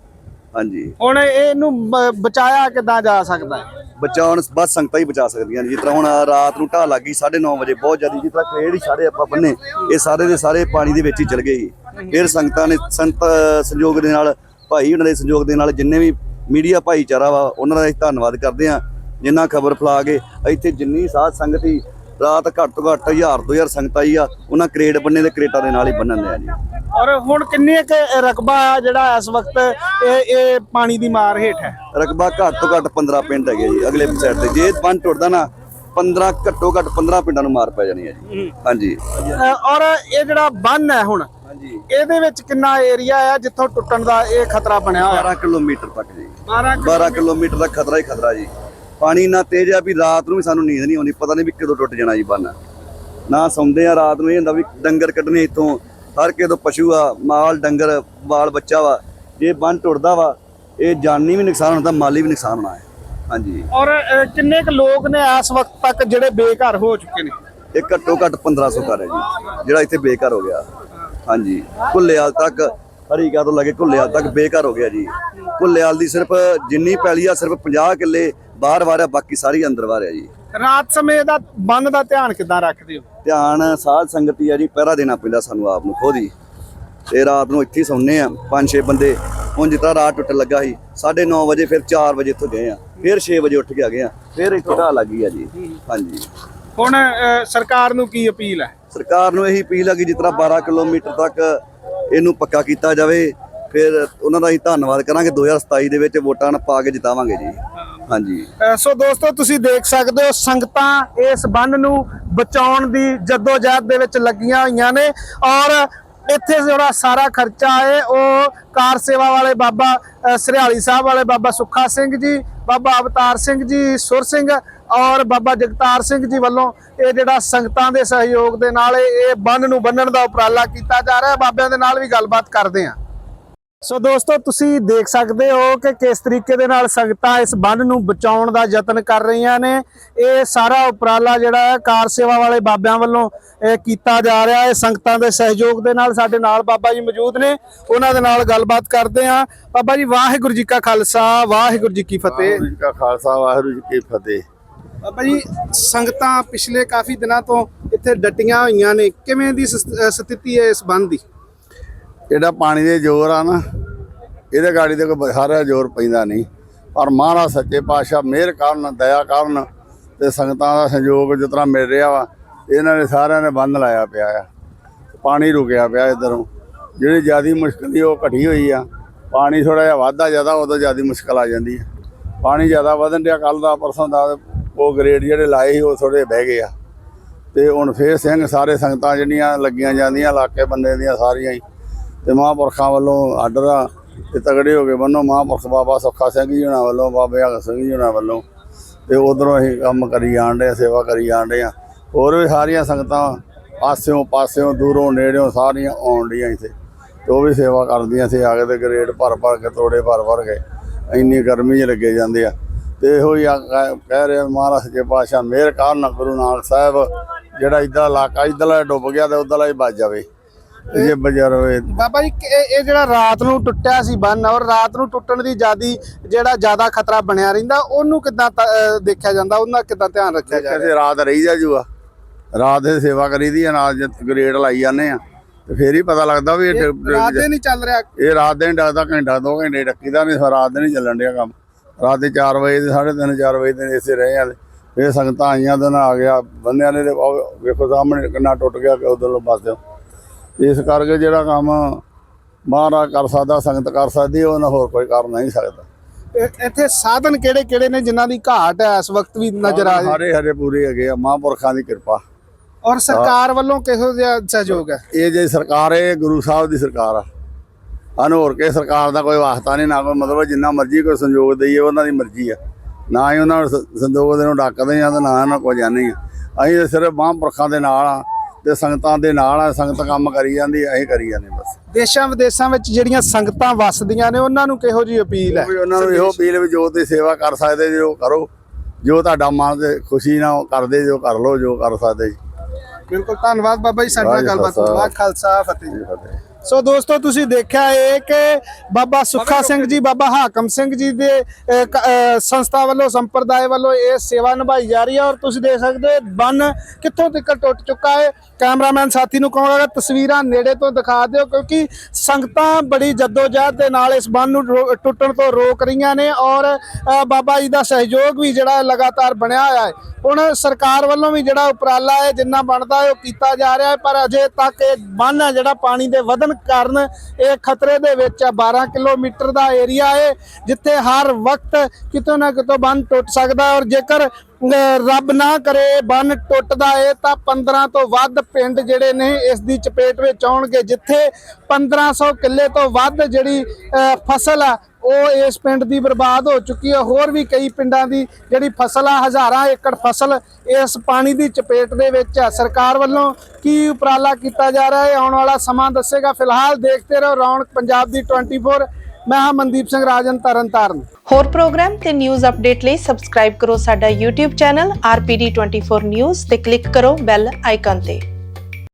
ਹਾਂਜੀ। ਹੁਣ ਇਹਨੂੰ ਬ- ਬਚਾਇਆ ਕਿੱਦਾਂ ਜਾ ਸਕਦਾ? ਹੈ ਬਚਾਉਣ ਬਸ ਸੰਗਤਾਂ ਹੀ ਬਚਾ ਸਕਦੀਆਂ ਨੇ। ਜਿਸ ਤਰ੍ਹਾਂ ਹੁਣ ਰਾਤ ਨੂੰ ਢਾਹ ਲੱਗੀ 9:30 ਵਜੇ ਬਹੁਤ ਜ਼ਿਆਦਾ ਜਿਸ ਤਰ੍ਹਾਂ ਖੇੜ ਹੀ ਛਾੜੇ ਆਪਾਂ ਬੰਨੇ ਇਹ ਸਾਰੇ ਦੇ ਸਾਰੇ ਪਾਣੀ ਦੇ ਵਿੱਚ ਹੀ ਚਲ ਗਏ ਸੀ। ਫਿਰ ਸੰਗਤਾਂ ਨੇ ਸੰਤ ਸੰਯੋਗ ਦੇ ਨਾਲ ਭਾਈ ਉਹਨਾਂ ਦੇ ਸੰਯੋਗ ਦੇ ਨਾਲ ਜਿੰਨੇ ਵੀ ਮੀਡੀਆ ਭਾਈਚਾਰਾ ਵਾ ਉਹਨਾਂ ਦਾ ਅਸੀਂ ਧੰਨਵਾਦ ਕਰਦੇ ਹਾਂ। ਜਿੰਨਾ ਖਬਰ ਫਲਾ ਕੇ ਇੱਥੇ ਜਿੰਨੀ ਸਾਧ ਸੰਗਤ ਸੀ ਰਾਤ ਘੱਟ ਤੋਂ ਘੱਟ 1000 2000 ਸੰਗਤ ਆਈ ਆ ਉਹਨਾਂ ਕਰੇਟ ਬੰਨੇ ਦੇ ਕਰੇਟਾਂ ਦੇ ਨਾਲ ਹੀ ਬੰਨਣ ਦੇ ਆ ਜੀ। ਔਰ ਹੁਣ ਕਿੰਨੇ ਕੁ ਰਕਬਾ ਆ ਜਿਹੜਾ ਇਸ ਵਕਤ ਇਹ ਇਹ ਪਾਣੀ ਦੀ ਮਾਰ ਹੇਠ ਹੈ? ਰਕਬਾ ਘੱਟ ਤੋਂ ਘੱਟ 15 ਪਿੰਡ ਹੈਗੇ ਜੀ ਅਗਲੇ ਸਾਈਡ ਤੇ। ਜੇ ਬੰਨ ਟੁੱਟਦਾ ਨਾ 15 ਘੱਟੋ ਘੱਟ 15 ਪਿੰਡਾਂ ਨੂੰ ਮਾਰ ਪੈ ਜਾਣੀ ਹੈ ਜੀ। ਹਾਂਜੀ। ਔਰ ਇਹ ਜਿਹੜਾ ਬੰਨ ਹੈ ਹੁਣ ਹਾਂਜੀ। ਇਹਦੇ ਵਿੱਚ ਕਿੰਨਾ ਏਰੀਆ ਆ ਜਿੱਥੋਂ ਟੁੱਟਣ ਦਾ ਇਹ ਖਤਰਾ ਬਣਿਆ ਹੋਇਆ? 12 ਕਿਲੋਮੀਟਰ ਤੱਕ ਜੀ। 12 12 ਕਿਲੋਮੀਟਰ ਦਾ ਖਤਰਾ ਹੀ ਖਤਰਾ ਜੀ। ਪਾਣੀ ਇੰਨਾ ਤੇਜ਼ ਆ ਵੀ ਰਾਤ ਨੂੰ ਵੀ ਸਾਨੂੰ ਨੀਂਦ ਨਹੀਂ ਆਉਂਦੀ ਪਤਾ ਨਹੀਂ ਵੀ ਕਦੋਂ ਟੁੱਟ ਜਾਣਾ ਜੀ ਬੰਨ। ਨਾ ਸੌਂਦੇ ਆ ਰਾਤ ਨੂੰ ਇਹ ਹੁੰਦਾ ਵੀ ਡੰਗਰ ਕੱਢਣੇ ਇੱਥੋਂ ਹਰ ਕਿਸੇ ਤੋਂ ਪਸ਼ੂ ਆ ਮਾਲ ਡੰਗਰ ਬਾਲ ਬੱਚਾ ਵਾ ਜੇ ਬੰਨ ਟੁੱਟਦਾ ਵਾ ਇਹ ਜਾਨੀ ਵੀ ਨੁਕਸਾਨ ਹੁੰਦਾ ਮਾਲੀ ਵੀ ਨੁਕਸਾਨ ਹੋਣਾ ਹੈ। ਹਾਂਜੀ। ਔਰ ਅ, ਕਿੰਨੇ ਕੁ ਲੋਕ ਨੇ ਇਸ ਵਕਤ ਤੱਕ ਜਿਹੜੇ ਬੇਘਰ ਹੋ ਚੁੱਕੇ ਨੇ? ਇਹ ਘੱਟੋ ਘੱਟ 1500 ਘਰ ਹੈ ਜੀ ਜਿਹੜਾ ਇੱਥੇ ਬੇਘਰ ਹੋ ਗਿਆ। ਹਾਂਜੀ। ਕੁੱਲੇਆਲ ਤੱਕ ਹਰੀਕਾ ਤੋਂ ਲੱਗੇ ਕੁੱਲੇਆਲ ਤੱਕ ਬੇਘਰ ਹੋ ਗਿਆ ਜੀ। ਕੁੱਲੇਆਲ ਦੀ ਸਿਰਫ ਜਿੰਨੀ ਪੈਲੀ ਆ ਸਿਰਫ 50 ਕਿੱਲੇ ਬਾਹਰ ਵਾਰਿਆ ਬਾਕੀ ਸਾਰੀ ਅੰਦਰ ਵਾਰਿਆ ਜੀ। ਰਾਤ ਸਮੇਂ ਦਾ ਬੰਨ ਦਾ ਧਿਆਨ ਕਿੱਦਾਂ ਰੱਖਦੇ ਹੋ? ਧਿਆਨ ਸਾਧ ਸੰਗਤੀ ਆ ਜੀ ਪਹਿਰਾ ਦੇਣਾ ਪੈਂਦਾ ਸਾਨੂੰ ਆਪ ਨੂੰ ਖੁਦ ਹੀ। ਤੇ ਰਾਤ ਨੂੰ ਇੱਥੇ ਹੀ ਸੌਂਦੇ ਆ ਪੰਜ ਛੇ ਬੰਦੇ। ਹੁਣ ਜਿੱਦਾਂ ਰਾਤ ਟੁੱਟ ਲੱਗਾ ਸੀ 9:30 ਵਜੇ ਫਿਰ 4 ਵਜੇ ਇੱਥੋਂ ਗਏ ਆ। ਫਿਰ 6 ਵਜੇ ਉੱਠ ਕੇ ਆ ਗਏ ਆ ਫਿਰ ਇੱਥੋਂ ਢਾਹ ਲੱਗੀ ਆ ਜੀ। ਹਾਂਜੀ। ਹੁਣ ਸਰਕਾਰ ਨੂੰ ਕੀ ਅਪੀਲ ਹੈ? ਸਰਕਾਰ ਨੂੰ ਇਹੀ ਅਪੀਲ ਹੈ ਕਿ ਤਰ੍ਹਾਂ 12 ਕਿਲੋਮੀਟਰ ਤੱਕ ਇਹਨੂੰ ਪੱਕਾ ਕੀਤਾ ਜਾਵੇ ਫਿਰ ਉਹਨਾਂ ਦਾ ਅਸੀਂ ਧੰਨਵਾਦ ਕਰਾਂਗੇ 2027 ਦੇ ਵਿੱਚ ਵੋਟਾਂ ਨਾਲ ਪਾ ਕੇ ਜਿਤਾਵਾਂਗੇ ਜੀ। ਹਾਂਜੀ। ਸੋ ਦੋਸਤੋ ਤੁਸੀਂ ਦੇਖ ਸਕਦੇ ਹੋ ਸੰਗਤਾਂ ਇਸ ਬੰਨ ਨੂੰ ਬਚਾਉਣ ਦੀ ਜਦੋਜਹਿਦ ਦੇ ਵਿੱਚ ਲੱਗੀਆਂ ਹੋਈਆਂ ਨੇ ਔਰ ਇੱਥੇ ਜਿਹੜਾ ਸਾਰਾ ਖਰਚਾ ਹੈ ਉਹ ਕਾਰ ਸੇਵਾ ਵਾਲੇ ਬਾਬਾ ਅ, ਸਰਿਆਲੀ ਸਾਹਿਬ ਵਾਲੇ ਬਾਬਾ ਸੁੱਖਾ ਸਿੰਘ ਜੀ ਬਾਬਾ ਅਵਤਾਰ ਸਿੰਘ ਜੀ ਸੁਰ ਸਿੰਘ ਔਰ ਬਾਬਾ ਜਗਤਾਰ ਸਿੰਘ ਜੀ ਵੱਲੋਂ ਇਹ ਜਿਹੜਾ ਸੰਗਤਾਂ ਦੇ ਸਹਿਯੋਗ ਦੇ ਨਾਲ ਇਹ ਬੰਨ ਨੂੰ ਬੰਨਣ ਦਾ ਉਪਰਾਲਾ ਕੀਤਾ ਜਾ ਰਿਹਾ। ਬਾਬਿਆਂ ਦੇ ਨਾਲ ਵੀ ਗੱਲਬਾਤ ਕਰਦੇ ਹਾਂ। ਸੋ ਦੋਸਤੋ ਤੁਸੀਂ ਦੇਖ ਸਕਦੇ ਹੋ ਕਿ ਕਿਸ ਤਰੀਕੇ ਦੇ ਨਾਲ ਸੰਗਤਾਂ ਇਸ ਬੰਨ ਨੂੰ ਬਚਾਉਣ ਦਾ ਯਤਨ ਕਰ ਰਹੀਆਂ ਨੇ। ਇਹ ਸਾਰਾ ਉਪਰਾਲਾ ਜਿਹੜਾ ਹੈ ਕਾਰ ਸੇਵਾ ਵਾਲੇ ਬਾਬਿਆਂ ਵੱਲੋਂ ਇਹ ਕੀਤਾ ਜਾ ਰਿਹਾ ਹੈ। ਸੰਗਤਾਂ ਦੇ ਸਹਿਯੋਗ ਦੇ ਨਾਲ ਸਾਡੇ ਨਾਲ ਬਾਬਾ ਜੀ ਮੌਜੂਦ ਨੇ। ਉਹਨਾਂ ਦੇ ਨਾਲ ਗੱਲਬਾਤ ਕਰਦੇ ਹਾਂ। ਬਾਬਾ ਜੀ ਵਾਹਿਗੁਰੂ ਜੀ ਕਾ ਖਾਲਸਾ ਵਾਹਿਗੁਰੂ ਜੀ ਕੀ ਫਤਿਹ। ਵਾਹਿਗੁਰੂ ਜੀ ਕਾ ਖਾਲਸਾ ਵਾਹਿਗੁਰੂ ਜੀ ਕੀ ਫਤਿਹ। ਬਾਬਾ ਜੀ ਸੰਗਤਾਂ ਪਿਛਲੇ ਕਾਫੀ ਦਿਨਾਂ ਤੋਂ ਇੱਥੇ ਡਟੀਆਂ ਹੋਈਆਂ ਨੇ। ਕਿਵੇਂ ਦੀ ਸਥਿਤੀ ਹੈ ਇਸ ਬੰਨ ਦੀ? ਜਿਹੜਾ ਪਾਣੀ ਦੇ ਜ਼ੋਰ ਆ ਨਾ, ਇਹਦੇ ਗਾੜੀ ਤੇ ਕੋਈ ਸਾਰਾ ਜ਼ੋਰ ਪੈਂਦਾ ਨਹੀਂ। ਪਰ ਮਹਾਰਾਜ ਸੱਚੇ ਪਾਤਸ਼ਾਹ ਮਿਹਰ ਕਰਨ, ਦਇਆ ਕਰਨ ਤੇ ਸੰਗਤਾਂ ਦਾ ਸੰਯੋਗ ਜਿਸ ਤਰ੍ਹਾਂ ਮਿਲ ਰਿਹਾ ਵਾ, ਇਹਨਾਂ ਨੇ ਸਾਰਿਆਂ ਨੇ ਬੰਦ ਲਾਇਆ ਪਿਆ ਆ। ਪਾਣੀ ਰੁਕਿਆ ਪਿਆ ਇਧਰੋਂ। ਜਿਹੜੀ ਜਿਆਦੀ ਮੁਸ਼ਕਲ ਸੀ ਉਹ ਘਟੀ ਹੋਈ ਆ। ਪਾਣੀ ਥੋੜਾ ਜਿਹਾ ਵਾਧਾ ਜ਼ਿਆਦਾ, ਉਦੋਂ ਜਿਆਦੀ ਮੁਸ਼ਕਲ ਆ ਜਾਂਦੀ ਹੈ ਪਾਣੀ ਜ਼ਿਆਦਾ ਵਧਣ ਡਿਆ ਕੱਲ ਦਾ ਪਰਸੋਂ ਦਾ ਉਹ ਗ੍ਰੇਡ ਜਿਹੜੇ ਲਾਏ ਸੀ, ਉਹ ਥੋੜੇ ਬਹਿ ਗਏ ਆ। ਤੇ ਹੁਣ ਫੇਰ ਸਿੰਘ, ਸਾਰੇ ਸੰਗਤਾਂ ਜਿਹੜੀਆਂ ਲੱਗੀਆਂ ਜਾਂਦੀਆਂ, ਇਲਾਕੇ ਬੰਦੇ ਦੀਆਂ ਸਾਰੀਆਂ ਹੀ ਤੇ ਮਹਾਂਪੁਰਖਾਂ ਵੱਲੋਂ ਆਰਡਰ ਆ ਤੇ ਤਗੜੇ ਹੋ ਕੇ ਬੰਨੋ। ਮਹਾਂਪੁਰਖ ਬਾਬਾ ਸੁੱਖਾ ਸਿੰਘ ਜੀ ਹੁਣਾਂ ਵੱਲੋਂ, ਬਾਬੇ ਹਗ ਸਿੰਘ ਜੀ ਹੁਣਾਂ ਵੱਲੋਂ ਤੇ ਉਧਰੋਂ ਅਸੀਂ ਕੰਮ ਕਰੀ ਜਾਣਦੇ ਆ, ਸੇਵਾ ਕਰੀ ਜਾਣਦੇ ਆ। ਹੋਰ ਵੀ ਸਾਰੀਆਂ ਸੰਗਤਾਂ ਪਾਸਿਓਂ ਪਾਸਿਓਂ, ਦੂਰੋਂ ਨੇੜਿਓਂ ਸਾਰੀਆਂ ਆਉਣ ਡੀਆਂ ਇੱਥੇ। ਤੇ ਉਹ ਵੀ ਸੇਵਾ ਕਰਦੀਆਂ ਸੀ ਆ ਕੇ ਤੇ ਗਰੇਡ ਭਰ ਭਰ ਕੇ, ਤੋੜੇ ਭਰ ਭਰ ਕੇ ਇੰਨੀ ਗਰਮੀ 'ਚ ਲੱਗੇ ਜਾਂਦੇ ਆ। ਤੇ ਇਹੋ ਹੀ ਆ ਕਹਿ ਕਹਿ ਰਹੇ ਮਹਾਰਾਜ ਜੀ ਪਾਤਸ਼ਾਹ ਮਿਹਰ ਕਰਨ ਗੁਰੂ ਨਾਨਕ ਸਾਹਿਬ ਜਿਹੜਾ ਇਦਾਂ ਇਲਾਕਾ ਇਧਰਲਾ ਡੁੱਬ ਗਿਆ ਤੇ ਉਧਰਲਾ ਹੀ ਬਚ ਜਾਵੇ। ਜੇ ਬਜਰ ਹੋਏ। ਬਾਬਾ ਜੀ ਇਹ ਇਹ ਜਿਹੜਾ ਰਾਤ ਨੂੰ ਟੁੱਟਿਆ ਸੀ ਬੰਨ ਔਰ ਰਾਤ ਨੂੰ ਟੁੱਟਣ ਦੀ ਜਿਆਦੀ ਜਿਹੜਾ ਜ਼ਿਆਦਾ ਖਤਰਾ ਬਣਿਆ ਰਹਿੰਦਾ ਉਹਨੂੰ ਕਿੱਦਾਂ ਤ- ਦੇਖਿਆ ਜਾਂਦਾ ਉਹਨਾਂ ਕਿੱਦਾਂ ਧਿਆਨ ਰੱਖਿਆ ਜਾ ਰਿਹਾ? ਕਹਿੰਦੇ ਰਾਤ ਰਹੀ ਜਾ ਜੂਆ। ਰਾਤ ਦੇ ਸੇਵਾ ਕਰੀਦੀ ਆ ਨਾਲ ਗ੍ਰੇਡ ਲਾਈ ਜਾਂਦੇ ਆ। ਤੇ ਫੇਰ ਹੀ ਪਤਾ ਲੱਗਦਾ ਵੀ ਇਹ ਰਾਤ ਦੇ ਨਹੀਂ ਚੱਲ ਰਿਹਾ। ਇਹ ਰਾਤ ਦੇ ਡਰਦਾ ਘੰਟਾ ਦੋ ਘੰਟੇ ਡੱਕੀਦਾ ਨਹੀਂ ਰਾਤ ਦੇ ਨਹੀਂ ਚੱਲਣ ਡਿਆ ਕੰਮ। ਰਾਤ ਦੇ 4 ਵਜੇ ਦੇ 3:30 4 ਵਜੇ ਦੇ ਇਸੇ ਰਹੇ ਆ। ਫੇਰ ਸੰਗਤਾਂ ਆਈਆਂ ਤਾਂ ਆ ਗਿਆ ਬੰਦਿਆਂ ਨੇ ਤੇ ਉਹ ਵੇਖੋ ਸਾਹਮਣੇ ਕਿੰਨਾ ਟੁੱਟ ਗਿਆ ਕਿ ਉਧਰੋਂ ਪਾਸਿਓਂ। ਇਸ ਕਰਕੇ ਜਿਹੜਾ ਕੰਮ ਮਹਾਰਾਜ ਕਰ ਸਕਦਾ ਸੰਗਤ ਕਰ ਸਕਦੀ ਉਹਨਾਂ ਹੋਰ ਕੋਈ ਕਰ ਨਹੀਂ ਸਕਦਾ। ਇੱਥੇ ਸਾਧਨ ਕਿਹੜੇ ਕਿਹੜੇ ਨੇ ਜਿਨ੍ਹਾਂ ਦੀ ਘਾਟ ਹੈ? ਇਸ ਵਕਤ ਵੀ ਨਜ਼ਰ ਆ ਰਹੀ ਹਰੇ ਹਰੇ ਪੂਰੇ ਹੈਗੇ ਆ ਮਹਾਂਪੁਰਖਾਂ ਦੀ ਕਿਰਪਾ। ਔਰ ਸਰਕਾਰ ਵੱਲੋਂ ਕਿਹੋ ਜਿਹਾ ਸਹਿਯੋਗ ਹੈ? ਇਹ ਜੇ ਸਰਕਾਰ ਹੈ ਗੁਰੂ ਸਾਹਿਬ ਦੀ ਸਰਕਾਰ ਆ। ਹਨ ਹੋਰ ਕੇ ਸਰਕਾਰ ਦਾ ਕੋਈ ਵਾਸਤਾ ਨਹੀਂ ਨਾ ਕੋਈ ਮਤਲਬ ਜਿੰਨਾ ਮਰਜ਼ੀ ਕੋਈ ਸੰਯੋਗ ਦਈਏ ਉਹਨਾਂ ਦੀ ਮਰਜ਼ੀ ਆ। ਨਾ ਹੀ ਉਹਨਾਂ ਨੂੰ ਸੰਯੋਗ ਦੇ ਨੂੰ ਡੱਕਦੇ ਆ ਤੇ ਨਾ ਉਹਨਾਂ ਕੋਈ ਜਾਣੀ ਆ। ਅਸੀਂ ਸਿਰਫ ਮਹਾਂਪੁਰਖਾਂ ਦੇ ਨਾਲ ਆ। ਤੇ ਸੰਗਤਾਂ ਦੇ ਨਾਲ ਆ ਸੰਗਤ ਕੰਮ ਕਰੀ ਜਾਂਦੀ ਆ, ਅਸੀਂ ਕਰੀ ਜਾਂਦੇ ਬਸ। ਦੇਸ਼ਾਂ ਵਿਦੇਸ਼ਾਂ ਵਿੱਚ ਜਿਹੜੀਆਂ ਸੰਗਤਾਂ ਵੱਸਦੀਆਂ ਨੇ ਉਹਨਾਂ ਨੂੰ ਕਿਹੋ ਜੀ ਅਪੀਲ ਹੈ? ਉਹਨਾਂ ਨੂੰ ਇਹੋ ਅਪੀਲ ਵੀ ਜੋ ਤੁਸੀਂ ਸੇਵਾ ਕਰ ਸਕਦੇ ਜੋ ਕਰੋ। ਜੋ ਤੁਹਾਡਾ ਮਨ ਤੇ ਖੁਸ਼ੀ ਨਾਲ ਕਰਦੇ ਜੋ ਕਰ ਲੋ ਜੋ ਕਰ ਸਕਦੇ ਬਿਲਕੁਲ ਧੰਨਵਾਦ ਬਾਬਾ ਜੀ ਸਾਡੇ ਨਾਲ ਗੱਲਬਾਤ ਖਾਲਸਾ। ਵਾਹ ਖਾਲਸਾ ਫਤਿਹ ਜੀ ਫਤਿਹ। ਸੋ ਦੋਸਤੋ ਤੁਸੀਂ ਦੇਖਿਆ ਇਹ ਕਿ ਬਾਬਾ ਸੁੱਖਾ ਸਿੰਘ ਜੀ ਬਾਬਾ ਹਾਕਮ ਸਿੰਘ ਜੀ ਦੇ ਸੰਸਥਾ ਵੱਲੋਂ ਸੰਪਰਦਾਇ ਵੱਲੋਂ ਇਹ ਸੇਵਾ ਨਿਭਾਈ ਜਾ ਰਹੀ ਹੈ ਔਰ ਤੁਸੀਂ ਦੇਖ ਸਕਦੇ ਹੋ ਬੰਨ ਕਿੱਥੋਂ ਤੱਕ ਟੁੱਟ ਚੁੱਕਾ ਹੈ। ਕੈਮਰਾਮੈਨ ਸਾਥੀ ਨੂੰ ਕਹਾਂਗਾ ਤਸਵੀਰਾਂ ਨੇੜੇ ਤੋਂ ਦਿਖਾ ਦਿਓ ਕਿਉਂਕਿ ਸੰਗਤਾਂ ਬੜੀ ਜਦੋਜਹਿਦ ਦੇ ਨਾਲ ਇਸ ਬੰਨ ਨੂੰ ਟੁੱਟਣ ਤੋਂ ਰੋਕ ਰਹੀਆਂ ਨੇ ਔਰ ਬਾਬਾ ਜੀ ਦਾ ਸਹਿਯੋਗ ਵੀ ਜਿਹੜਾ ਲਗਾਤਾਰ ਬਣਿਆ ਹੋਇਆ ਹੈ। ਹੁਣ ਸਰਕਾਰ ਵੱਲੋਂ ਵੀ ਜਿਹੜਾ ਉਪਰਾਲਾ ਹੈ ਜਿੰਨਾ ਬਣਦਾ ਹੈ ਉਹ ਕੀਤਾ ਜਾ ਰਿਹਾ ਹੈ ਪਰ ਅਜੇ ਤੱਕ ਇਹ ਬੰਨ ਹੈ ਜਿਹੜਾ ਪਾਣੀ ਦੇ ਵਧਣ ਕਾਰਨ। ਇਹ ਖਤਰੇ ਦੇ ਵਿੱਚ ਹੈ 12 ਕਿਲੋਮੀਟਰ ਦਾ ਏਰੀਆ ਹੈ ਜਿੱਥੇ ਹਰ ਵਕਤ ਕਿਤੋਂ ਨਾ ਕਿਤੋਂ ਬੰਦ ਟੁੱਟ ਸਕਦਾ ਔਰ ਜੇਕਰ ਰੱਬ ਨਾ ਕਰੇ, ਬੰਨ ਟੁੱਟਦਾ ਏ, ਤਾਂ 15 ਤੋਂ ਵੱਧ ਪਿੰਡ ਜਿਹੜੇ ਨੇ ਇਸ ਦੀ ਚਪੇਟ ਵਿੱਚ ਆਉਣਗੇ, ਜਿੱਥੇ 1500 ਕਿੱਲੇ ਤੋਂ ਵੱਧ ਜਿਹੜੀ ਫਸਲ ਆ, ਉਹ ਇਸ ਪਿੰਡ ਦੀ ਬਰਬਾਦ ਹੋ ਚੁੱਕੀ ਹੈ ਹੋਰ ਵੀ ਕਈ ਪਿੰਡਾਂ ਦੀ ਜਿਹੜੀ ਫਸਲ ਆ, ਹਜ਼ਾਰਾਂ ਏਕੜ ਫਸਲ ਇਸ ਪਾਣੀ ਦੀ ਚਪੇਟ ਦੇ ਵਿੱਚ ਹੈ ਸਰਕਾਰ ਵੱਲੋਂ ਕੀ ਉਪਰਾਲਾ ਕੀਤਾ ਜਾ ਰਿਹਾ ਹੈ? ਆਉਣ ਵਾਲਾ ਸਮਾਂ ਦੱਸੇਗਾ। ਫਿਲਹਾਲ ਦੇਖਦੇ ਰਹੋ, ਰੌਣਕ ਪੰਜਾਬ ਦੀ 24 ਮੈਂ ਹਾਂ ਮਨਦੀਪ ਸਿੰਘ ਰਾਜਨ, ਤਰਨ ਹੋਰ ਪ੍ਰੋਗਰਾਮ ਤੇ ਨਿਊਜ਼ ਅਪਡੇਟ ਲਈ ਸਬਸਕ੍ਰਾਈਬ ਕਰੋ ਸਾਡਾ YouTube ਚੈਨਲ RPD24 News ਤੇ ਕਲਿੱਕ ਕਰੋ ਬੈਲ ਆਈਕਨ ਤੇ।